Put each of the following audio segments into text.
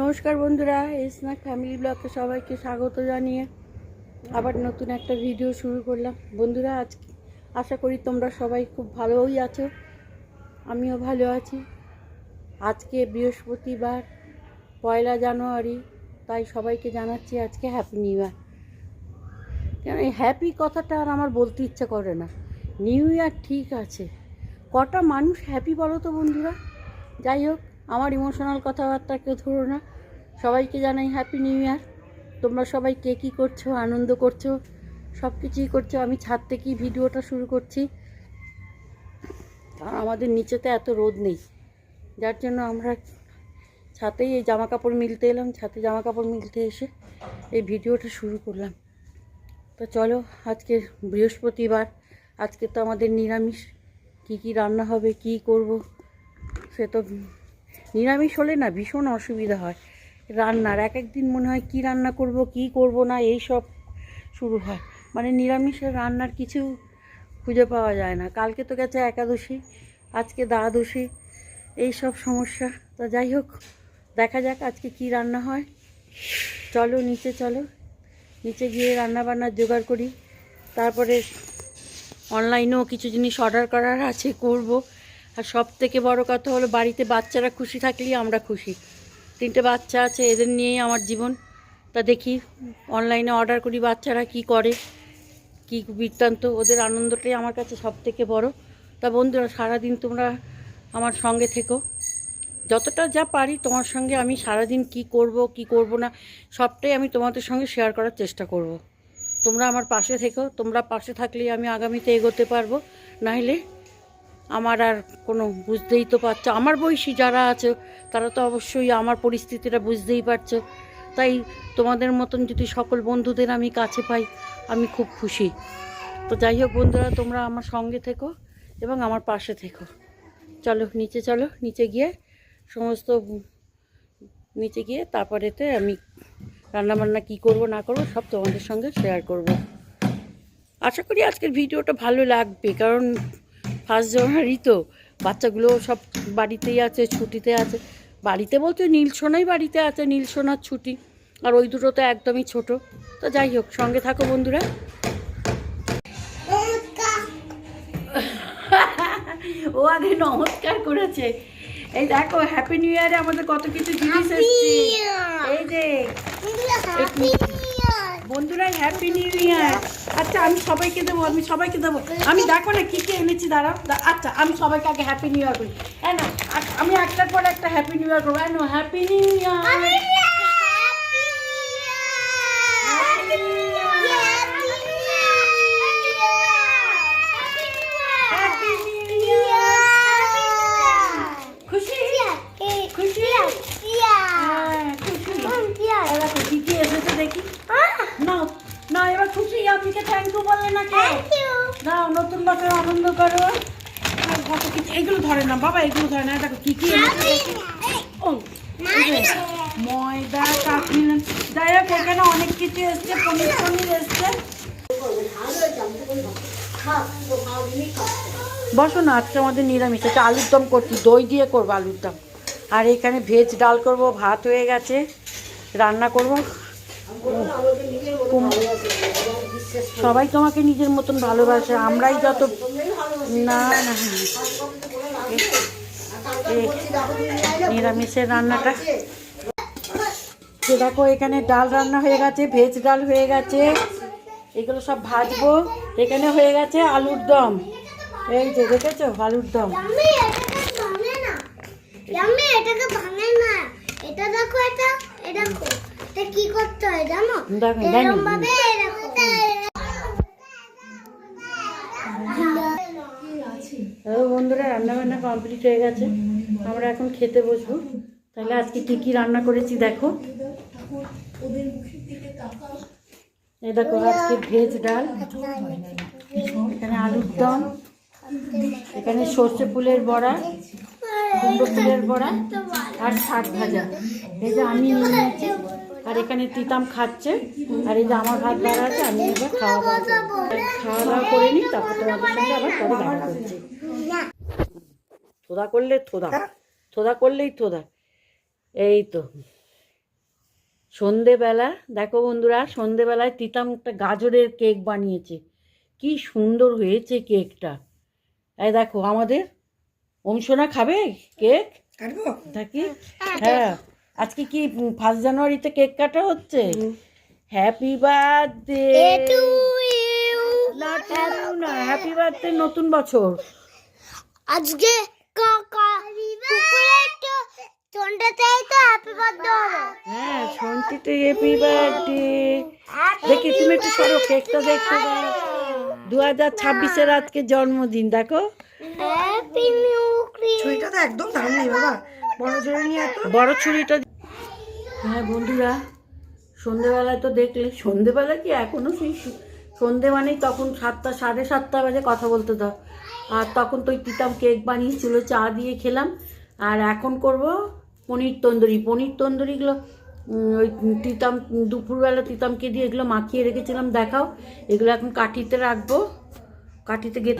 নমস্কার বন্ধুরা snack family ব্লগে সবাইকে স্বাগত জানিয়ে আবার নতুন একটা ভিডিও শুরু করলাম। বন্ধুরা আজ আশা করি তোমরা সবাই খুব ভালোই আছো, আমিও ভালো আছি। আজকে বৃহস্পতিবার, পয়লা জানুয়ারি, তাই সবাইকে জানাচ্ছি আজকে হ্যাপি নিউ ইয়ার কেন, এই হ্যাপি কথাটা আর আমার বলতে ইচ্ছা করে না। নিউ ইয়ার ঠিক আছে। কটা মানুষ হ্যাপি বলো তো বন্ধুরা? যাই হোক আমার ইমোশনাল কথাবার্তা কেউ ধরো না। সবাইকে জানাই হ্যাপি নিউ ইয়ার তোমরা সবাই কে কী করছ, আনন্দ করছ সব কিছুই করছ। আমি ছাদ থেকেই ভিডিওটা শুরু করছি। কারণ আমাদের নিচেতে এত রোদ নেই। যার জন্য আমরা ছাতেই এই জামা কাপড় মিলতে এলাম। ছাতে জামা কাপড় মিলতে এসে এই ভিডিওটা শুরু করলাম। তো চলো আজকে বৃহস্পতিবার। আজকে তো আমাদের নিরামিষ। কি কি রান্না হবে, কি করব, সে তো নিরামিষ হলে না ভীষণ অসুবিধা হয়। রান্নার এক একদিন মনে হয় কি রান্না করব, কি করব না, এই সব শুরু হয়। মানে নিরামিষের রান্নার কিছু খুঁজে পাওয়া যায় না। কালকে তো গেছে একাদশী, আজকে দ্বাদশী, এই সব সমস্যা। তো যাই হোক, দেখা যাক আজকে কি রান্না হয়। চলো, নিচে চলো। নিচে গিয়ে রান্না বান্নার জোগাড় করি। তারপরে অনলাইনেও কিছু জিনিস অর্ডার করার আছে, করব। আর সব থেকে বড় কথা হলো, বাড়িতে বাচ্চারা খুশি থাকলেই আমরা খুশি। তিনটে বাচ্চা আছে, এদের নিয়েই আমার জীবন। তা দেখি, অনলাইনে অর্ডার করি বাচ্চারা কি করে, কি বৃত্তান্ত, ওদের আনন্দটাই আমার কাছে সব থেকে বড়। তা বন্ধুরা, সারাদিন তোমরা আমার সঙ্গে থেকো। যতটা যা পারি তোমার সঙ্গে আমি সারাদিন কি করব কি করব না, সবটাই আমি তোমাদের সঙ্গে শেয়ার করার চেষ্টা করব। তোমরা আমার পাশে থেকো, তোমরা পাশে থাকলেই আমি আগামীতে এগোতে পারব। নাহলে আমার আর কোনো বুঝতেই তো পারছ। আমার বয়সী যারা আছে, তারা তো অবশ্যই আমার পরিস্থিতিটা বুঝতেই পারছ। তাই তোমাদের মতন যদি সকল বন্ধুদের আমি কাছে পাই, আমি খুব খুশি। তো যাই হোক বন্ধুরা, তোমরা আমার সঙ্গে থেকো এবং আমার পাশে থেকো। চলো, নিচে চলো, নিচে গিয়ে সমস্ত, নিচে গিয়ে তারপরেতে আমি রান্নাবান্না কী করব, না করব, সব তোমাদের সঙ্গে শেয়ার করব। আশা করি আজকের ভিডিওটা ভালো লাগবে, কারণ ফার্স্ট জানুয়ারি তো বাচ্চাগুলো সব বাড়িতেই আছে ছুটিতে আছে। বাড়িতে বলতে নীলসোনাই বাড়িতে আছে নীলসোনার ছুটি। আর ওই দুটো তো একদমই ছোট। তো যাই হোক সঙ্গে থাকো বন্ধুরা। ও আগে নমস্কার করেছে। এই দেখো হ্যাপি নিউ ইয়ারে আমাদের কত কিছু জিনিস এসছে। এই যে বন্ধুরা হ্যাপি নিউ ইয়ার আচ্ছা আমি সবাইকে দেবো আমি সবাইকে দেবো আমি দেখো না কী কী এনেছি দাঁড়াও আচ্ছা আমি সবাইকে আগে হ্যাপি নিউ ইয়ার করি হ্যাঁ না আমি একটার পর একটা হ্যাপি নিউ ইয়ার করব হ্যাঁ হ্যাপি নিউ ইয়ার খুশি খুশি হ্যাঁ দেখো কী কী এসেছে দেখি নাও না এবার খুশি আপনিকে থ্যাংক ইউ বললে না কে নাও নতুন বছর আনন্দ করো। কত কিছু এগুলো ধরে না বাবা এগুলো ধরে না দেখো কি কি ও ময়দা কাঠমিল যাই হোক এখানে অনেক কিছু এসছে পনির পনির এসছে। বসো না আজকে আমাদের নিরামিষ। এটা আলুর দম করছি দই দিয়ে করব আলুর দম। আর এখানে ভেজ ডাল করব ভাত হয়ে গেছে। রান্না করব। সবাই তোমাকে নিজের মতন ভালোবাসে আমরাই যত না না নিরামিষের রান্নাটা। দেখো এখানে ডাল রান্না হয়ে গেছে ভেজ ডাল হয়ে গেছে। এগুলো সব ভাজবো। এখানে হয়ে গেছে আলুর দম। এই যে দেখেছ? আলুর দম। এটা দেখো এটা এটা কি করতে হয় জানো? দেখো, জানি। এরকম ভাবে এরকম ও বন্ধুরা রান্না বান্না কমপ্লিট হয়ে গেছে। আমরা এখন খেতে বসবো। তাহলে আজকে কী কী রান্না করেছি দেখো। এই দেখো, আজকে ভেজ ডাল, এখানে আলুর দম, এখানে সর্ষে ফুলের বড়া, কুমড়ো ফুলের বড়া আর শাক ভাজা। এই যে আমি নিয়েছি, আর এখানে তিতাম খাচ্ছে, আর এই যে আমার ভাত দাঁড়া আছে, আমি খাওয়া দাওয়া। খাওয়া দাওয়া করে নিই, তারপর তোমাদের সঙ্গে আবার পরে দেখা করছি থোদা করলে থোদা থোদা করলেই থোদা। এই তো। সন্ধেবেলা দেখো বন্ধুরা সন্ধেবেলায় তিতাম একটা গাজরের কেক বানিয়েছে। কি সুন্দর হয়েছে কেকটা। এই দেখো আমাদের অংশনা খাবে কেক? কাটবো থাকি হ্যাঁ আজকে কি ফার্স্ট জানুয়ারিতে কেক কাটা হচ্ছে? হ্যাপি বার্থডে টু ইউ না হ্যাপি বার্থডে নতুন বছর। আজকে সন্ধ্যাতেই তো হ্যাপি বার্থডে হবে হ্যাঁ সন্তিতে হ্যাপি বার্থডে দেখি তুমি একটু সরো কেকটা দেখতে দাও দু হাজার ছাব্বিশের আজকে জন্মদিন দেখো। হ্যাপি নিউ ছুরিটা তো একদম দাম নেই বাবা। বড় নিয়ে এত? বড় ছুরিটা হ্যাঁ বন্ধুরা সন্ধেবেলায় তো দেখলে সন্ধেবেলা কি এখনও সেই সন্ধে মানেই তখন সাতটা সাড়ে সাতটা বাজে কথা বলতে দাও। আর তখন তো ওই তিতাম কেক বানিয়েছিল চা দিয়ে খেলাম। আর এখন করব পনির তন্দুরি। পনির তন্দুরিগুলো ওই তিতাম, দুপুরবেলা তিতামকে দিয়ে এগুলো মাখিয়ে রেখেছিলাম, দেখাও। এগুলো এখন কাঠিতে রাখব। কাঠিতে গে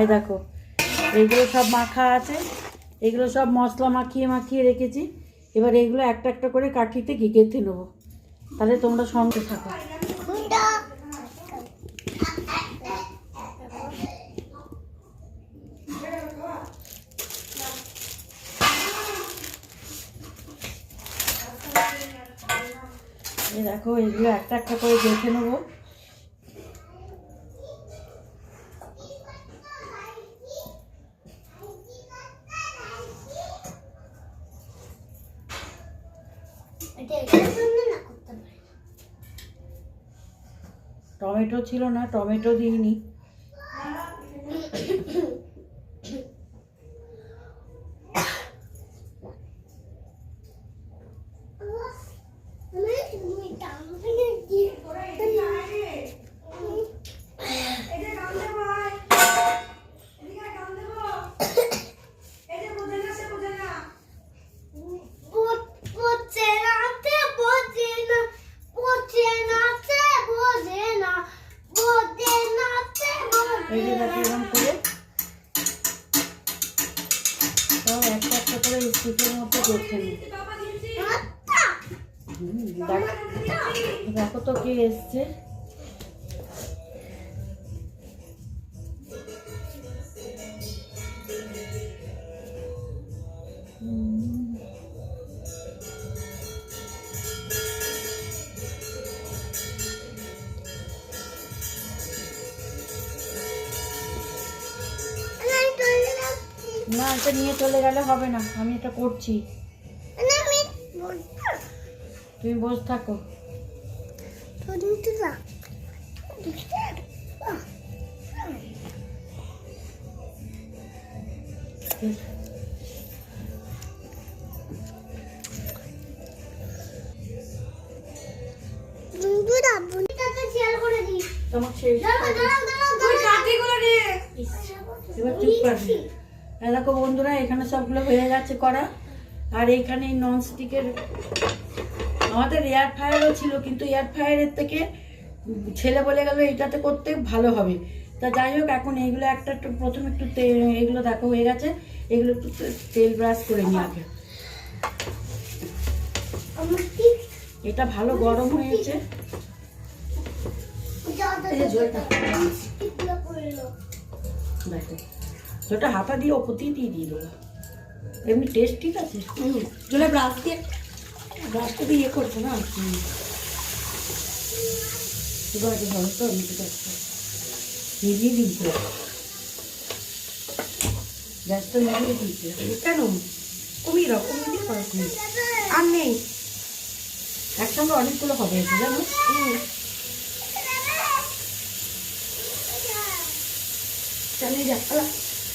এই দেখো এইগুলো সব মাখা আছে। এগুলো সব মশলা মাখিয়ে মাখিয়ে রেখেছি। এবার এগুলো একটা একটা করে কাঠিতে গেঁথে নেব। তাহলে তোমরা সঙ্গে থাকো এই দেখো এগুলো একটা একটা করে দেখে নেব। টমেটো ছিল না টমেটো দিইনি। এরকম করে। সব একটা একটা করে স্টিকের মধ্যে গেঁথে নিই। দেখ- দেখো তো কে এসছে। না এটা নিয়ে চলে গেলে হবে না আমি এটা করছি। তুমি বসে থাকো। তোমার শেষ। ইস, এবার চুপ পারবি দেখো বন্ধুরা এখানে সবগুলো হয়ে গেছে করা। আর এইখানে নন স্টিকের আমাদের এয়ার ফ্রায়ারও ছিল কিন্তু এয়ার ফ্রায়ারের থেকে ছেলে বলে গেল এইটাতে করতে ভালো হবে। তা যাই হোক এখন এইগুলো একটা একটু প্রথমে একটু তেল এগুলো দেখো হয়ে গেছে। এগুলো একটু তেল ব্রাশ করে নিই আগে। এটা ভালো গরম হয়েছে। দেখো। জলটা হাতা দিয়ে ওপরতেই দিয়ে দিয়ে দেবো এমনি টেস্ট ঠিক আছে? জলে ব্রাশ দিয়ে ব্রাশটা দিয়ে ইয়ে করব না? গ্যাসটা কেন? কমিয়ে কমিয়ে দিয়ে নেই আর নেই। একসঙ্গে অনেকগুলো হবে জানো? চালিয়ে যা আলা আলা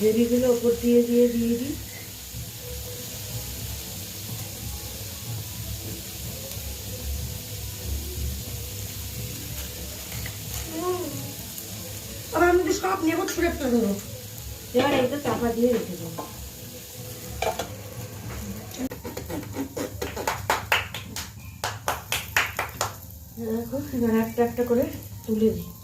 গ্রেভিগুলো ওপর দিয়ে দিয়ে দিয়ে দিই। আমি সব নেব এবার এটা চাপা দিয়ে রেখে দেবো। দেখো এবার একটা একটা করে তুলে দিই।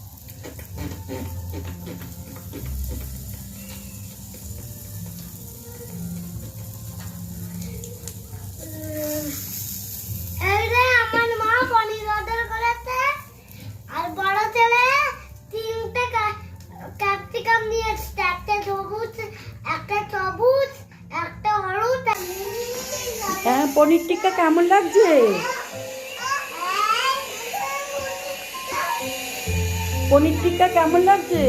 পনির টিক্কা কেমন লাগছে? পনির টিক্কা কেমন লাগছে?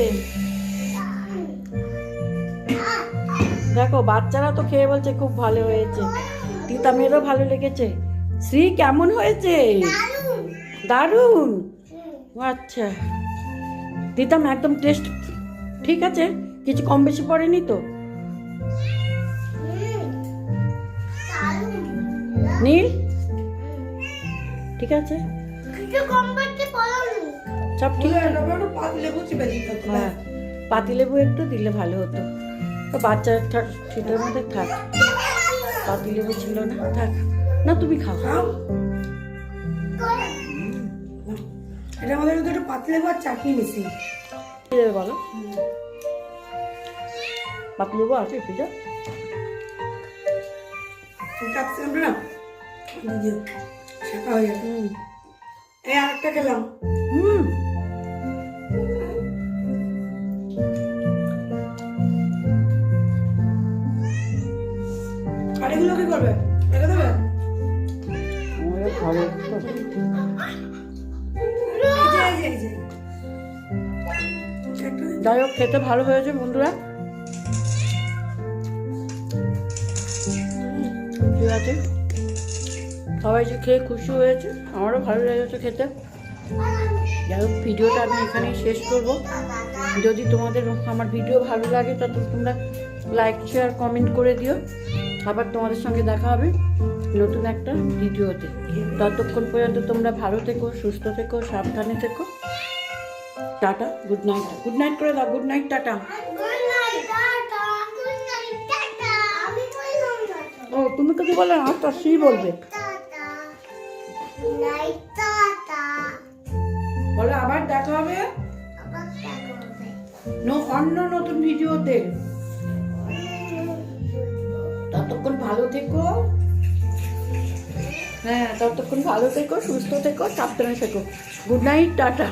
দেখো, বাচ্চারা তো খেয়ে বলছে, খুব ভালো হয়েছে। তিতামেরও ভালো লেগেছে। শ্রী, কেমন হয়েছে? দারুণ। আচ্ছা। দিতাম একদম টেস্ট ঠিক আছে? কিছু কম বেশি পড়েনি তো? নীল? ঠিক আছে। সব ঠিক হ্যাঁ পাতিলেবু একটু দিলে ভালো হতো। তো বাচ্চা ছিটের মধ্যে থাক। পাতিলেবু ছিল না থাক। না তুমি খাও। এটা আমাদের মধ্যে একটু পাত লেবু আর চাটনি মিশি কি দেবে বলো? পাতিলেবু আছে না দিয়ে দিও শাখা হয়ে যাবে এই আরেকটা খেলাম। হুম। আর এগুলো কি করবে? রেখে দেবে। যাই হোক খেতে ভালো হয়েছে বন্ধুরা। ঠিক আছে। সবাই যে খেয়ে খুশি হয়েছে আমারও ভালো লেগেছে খেতে। যাই হোক ভিডিওটা আমি এখানেই শেষ করব। যদি তোমাদের আমার ভিডিও ভালো লাগে তাহলে তোমরা লাইক শেয়ার কমেন্ট করে দিও। আবার তোমাদের সঙ্গে দেখা হবে নতুন একটা ভিডিওতে। ততক্ষণ পর্যন্ত তোমরা ভালো থেকো সুস্থ থেকো সাবধানে থেকো। Tata good night good night করে দাও গুড নাইট টাটা। তো। ও তুমি কিছু বলে না তো সি বলবে? বলো আবার দেখা হবে? অন্য নতুন ভিডিওতে। ততক্ষণ ভালো থেকো। হ্যাঁ ততক্ষণ ভালো থেকো সুস্থ থেকো সাবধানে থেকো। Good night tata